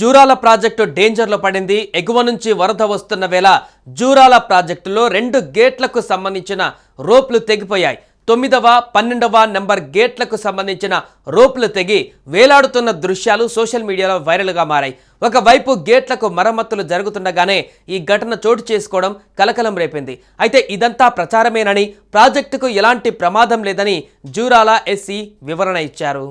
Jurala project డేంజర్లో పడింది. ఎగువ నుంచి వరద వస్తున్న వేళ జూరాల ప్రాజెక్టులో రెండు గేట్లకు సంబంధించిన రోప్లు తెగిపోయాయి. తొమ్మిదవ పన్నెండవ నెంబర్ గేట్లకు సంబంధించిన రోప్లు తెగి వేలాడుతున్న దృశ్యాలు సోషల్ మీడియాలో వైరల్గా మారాయి. ఒకవైపు గేట్లకు మరమ్మతులు జరుగుతుండగానే ఈ ఘటన చోటు చేసుకోవడం కలకలం రేపింది. అయితే ఇదంతా ప్రచారమేనని ప్రాజెక్టుకు ఎలాంటి ప్రమాదం లేదని జూరాల ఎస్సీ వివరణ ఇచ్చారు.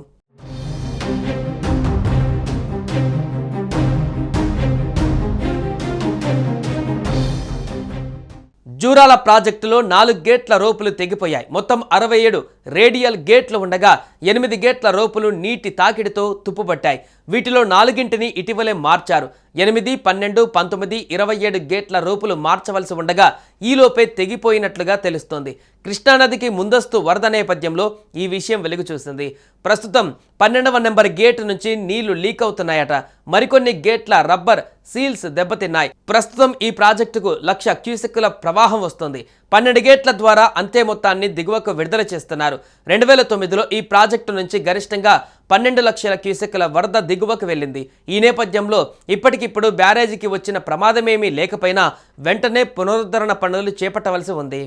జూరాల ప్రాజెక్టులో నాలుగు గేట్ల రోపులు తెగిపోయాయి. మొత్తం అరవై ఏడు రేడియల్ గేట్లు ఉండగా ఎనిమిది గేట్ల రోపులు నీటి తాకిడితో తుప్పుపట్టాయి. వీటిలో నాలుగింటిని ఇటీవలే మార్చారు. ఎనిమిది పన్నెండు పంతొమ్మిది ఇరవై ఏడు గేట్ల రోపులు మార్చవలసి ఉండగా ఈలోపే తెగిపోయినట్లుగా తెలుస్తోంది. కృష్ణానదికి ముందస్తు వరద నేపథ్యంలో ఈ విషయం వెలుగు చూసింది. ప్రస్తుతం పన్నెండవ నెంబర్ గేట్ నుంచి నీళ్ళు లీక్ అవుతున్నాయట. మరికొన్ని గేట్ల రబ్బర్ సీల్స్ దెబ్బతిన్నాయి. ప్రస్తుతం ఈ ప్రాజెక్టుకు లక్ష క్యూసెక్కుల ప్రవాహం వస్తుంది. పన్నెండు గేట్ల ద్వారా అంతే మొత్తాన్ని దిగువకు విడుదల చేస్తున్నారు. రెండు వేల తొమ్మిదిలో ఈ ప్రాజెక్టు నుంచి గరిష్టంగా పన్నెండు లక్షల క్యూసెక్కుల వరద దిగువకు వెళ్ళింది. ఈ నేపథ్యంలో ఇప్పటికిప్పుడు బ్యారేజీకి వచ్చిన ప్రమాదమేమీ లేకపోయినా వెంటనే పునరుద్ధరణ పనులు చేపట్టవలసి ఉంది.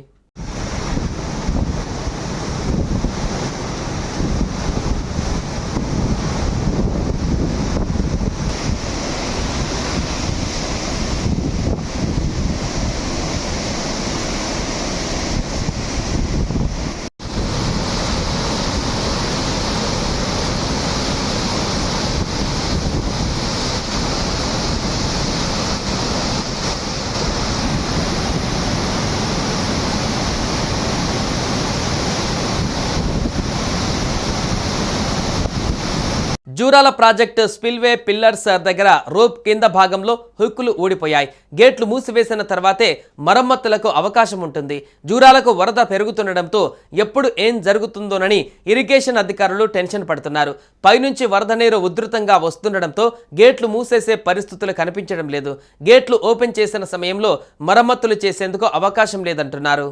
జూరాల ప్రాజెక్టు స్పిల్వే పిల్లర్స్ దగ్గర రోప్ కింద భాగంలో హుక్కులు ఊడిపోయాయి. గేట్లు మూసివేసిన తర్వాతే మరమ్మతులకు అవకాశం ఉంటుంది. జూరాలకు వరద పెరుగుతుండటంతో ఎప్పుడు ఏం జరుగుతుందోనని ఇరిగేషన్ అధికారులు టెన్షన్ పడుతున్నారు. పైనుంచి వరద నీరు ఉధృతంగా వస్తుండటంతో గేట్లు మూసేసే పరిస్థితులు కనిపించడం లేదు. గేట్లు ఓపెన్ చేసిన సమయంలో మరమ్మతులు చేసేందుకు అవకాశం లేదంటున్నారు.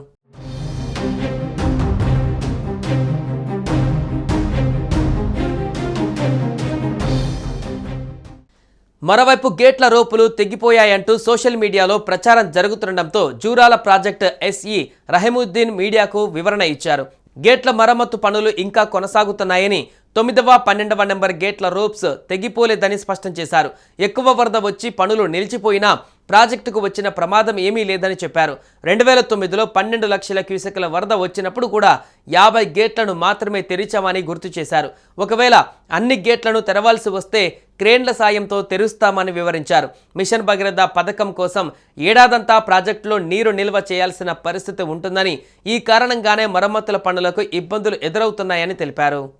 మరోవైపు గేట్ల రోపులు తెగిపోయాయంటూ సోషల్ మీడియాలో ప్రచారం జరుగుతుండటంతో జూరాల ప్రాజెక్టు ఎస్ఈ రహీముద్దీన్ మీడియాకు వివరణ ఇచ్చారు. గేట్ల మరమ్మతు పనులు ఇంకా కొనసాగుతున్నాయని తొమ్మిదవ పన్నెండవ నెంబర్ గేట్ల రోప్స్ తెగిపోలేదని స్పష్టం చేశారు. ఎక్కువ వరద వచ్చి పనులు నిలిచిపోయినా ప్రాజెక్టుకు వచ్చిన ప్రమాదం ఏమీ లేదని చెప్పారు. రెండు వేల తొమ్మిదిలో పన్నెండు లక్షల క్యూసెక్ల వరద వచ్చినప్పుడు కూడా యాభై గేట్లను మాత్రమే తెరిచామని గుర్తు చేశారు. ఒకవేళ అన్ని గేట్లను తెరవాల్సి వస్తే క్రేన్ల సాయంతో తెరుస్తామని వివరించారు. మిషన్ భగీరథ పథకం కోసం ఏడాదంతా ప్రాజెక్టులో నీరు నిల్వ చేయాల్సిన పరిస్థితి ఉంటుందని ఈ కారణంగానే మరమ్మతుల పనులకు ఇబ్బందులు ఎదురవుతున్నాయని తెలిపారు.